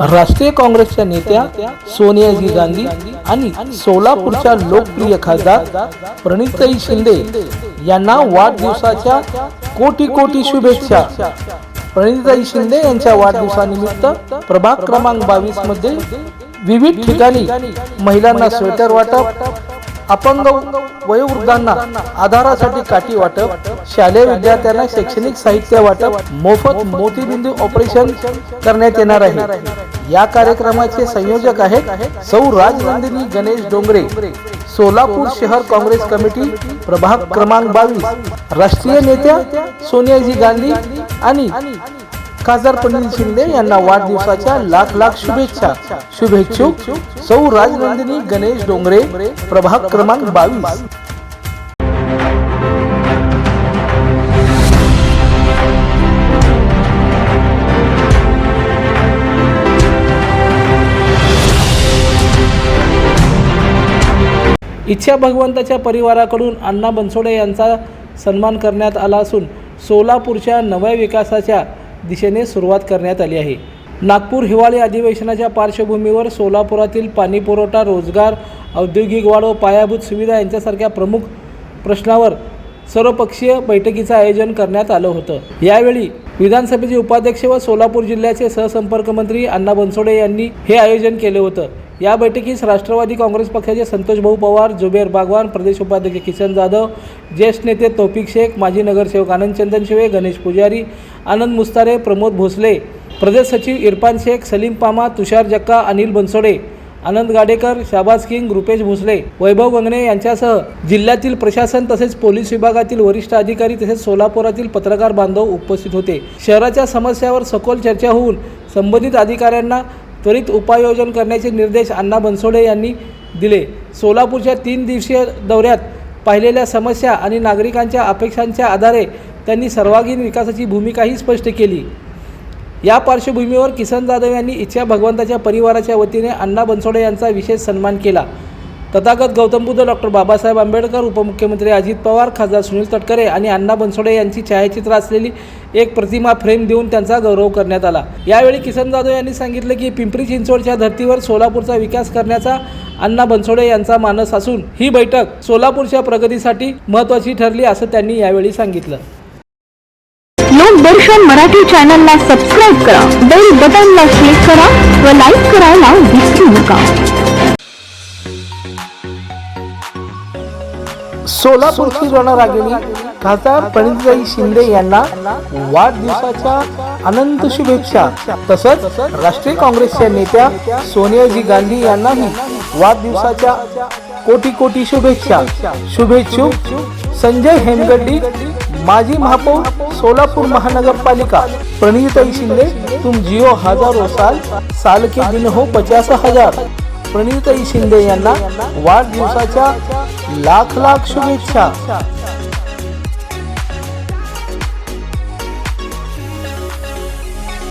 राष्ट्रीय काँग्रेसच्या नेत्या सोनियाजी गांधी आणि सोलापूरच्या लोकप्रिय खासदार प्रणिताई शिंदे यांना वाढदिवसाच्या कोटी कोटी शुभेच्छा. प्रणिताई शिंदे यांच्या वाढदिवसानिमित्त प्रभाग क्रमांक बावीसमध्ये विविध ठिकाणी महिलांना स्वेटर वाटप अपंग वयोवृद्धांना आधारासाठी काठी वाटप शालेय विद्यार्थ्यांना शैक्षणिक साहित्य वाटप मोफत मोतीबिंदू ऑपरेशन करण्यात येणार आहे. या कार्यक्रमाचे संयोजक आहेत सौ राजनंदिनी गणेश डोंगरे सोलापूर शहर काँग्रेस कमिटी प्रभाग क्रमांक बावीस राष्ट्रीय नेत्या सोनियाजी गांधी आणि खासदार पंडित शिंदे यांना वाढदिवसाच्या लाख लाख शुभेच्छा. शुभेच्छुक सौ राजनंदिनी गणेश डोंगरे प्रभाग क्रमांक बावीस. इच्छा भगवंताच्या परिवाराकडून अण्णा बनसोडे यांचा सन्मान करण्यात आला असून सोलापूरच्या नव्या विकासाच्या दिशेने सुरुवात करण्यात आली आहे. नागपूर हिवाळी अधिवेशनाच्या पार्श्वभूमीवर सोलापुरातील पाणीपुरवठा रोजगार औद्योगिक वाढ व पायाभूत सुविधा यांच्यासारख्या प्रमुख प्रश्नावर सर्वपक्षीय बैठकीचं आयोजन करण्यात आलं होतं. यावेळी विधानसभेचे उपाध्यक्ष व सोलापूर जिल्ह्याचे सहसंपर्क मंत्री अण्णा बनसोडे यांनी हे आयोजन केले होतं. या बैठकीस राष्ट्रवादी काँग्रेस पक्षाचे संतोषभाऊ पवार जुबेर बागवान प्रदेश उपाध्यक्ष किसन जाधव ज्येष्ठ नेते तौफिक शेख माजी नगरसेवक आनंद चंदन शिवे गणेश पुजारी आनंद मुस्तारे प्रमोद भोसले प्रदेश सचिव इरफान शेख सलीम पामा तुषार जक्का अनिल बनसोडे आनंद गाडेकर शाबाज किंग रुपेश भोसले वैभव गंगणे यांच्यासह जिल्ह्यातील प्रशासन तसेच पोलीस विभागातील वरिष्ठ अधिकारी तसेच सोलापुरातील पत्रकार बांधव उपस्थित होते. शहराच्या समस्यावर सखोल चर्चा होऊन संबंधित अधिकाऱ्यांना त्वरित उपाययोजन करण्याचे निर्देश अण्णा बनसोडे यांनी दिले. सोलापूरच्या तीन दिवसीय दौऱ्यात पाहिलेल्या समस्या आणि नागरिकांच्या अपेक्षांच्या आधारे त्यांनी सर्वांगीण विकासाची भूमिकाही स्पष्ट केली. या पार्श्वभूमीवर किसन जाधव यांनी इच्छा भगवंताच्या परिवाराच्या वतीने अण्णा बनसोडे यांचा विशेष सन्मान केला. तथागत गौतम बुद्ध डॉक्टर बाबासाहेब आंबेडकर उपमुख्यमंत्री अजित पवार खासदार सुनील तटकरे आणि अण्णा बनसोडे यांची छायाचित्र असलेली एक प्रतिमा फ्रेम देऊन त्यांचा गौरव करण्यात आला. यावेळी किसन जाधव यांनी सांगितले की पिंपरी चिंचवडच्या धर्तीवर सोलापूरचा विकास करण्याचा अण्णा बनसोडे यांचा मानस असून ही बैठक सोलापूरच्या प्रगतीसाठी महत्त्वाची ठरली असं त्यांनी यावेळी सांगितलं. लोकदर्शन मराठी चॅनलला सबस्क्राईब करा बेल बटनला क्लिक करा व लाईक करायला विसरू नका. सोलापूरची रणरागिणी खासदार प्रणितताई शिंदे यांना वाढदिवसाच्या अनंत शुभेच्छा. तसंच राष्ट्रीय काँग्रेसच्या नेत्या सोनियाजी गांधी यांनाही वाढदिवसाच्या कोटी कोटी शुभेच्छा. शुभेच्छुक संजय हेमगड्डी माजी महापौर सोलापूर महानगरपालिका. प्रणिताई शिंदे तुम जिओ हजारो साल साल के दिन हो पचास हजार. प्रणिताई शिंदे यांना वाढदिवसाच्या लाख लाख शुभेच्छा.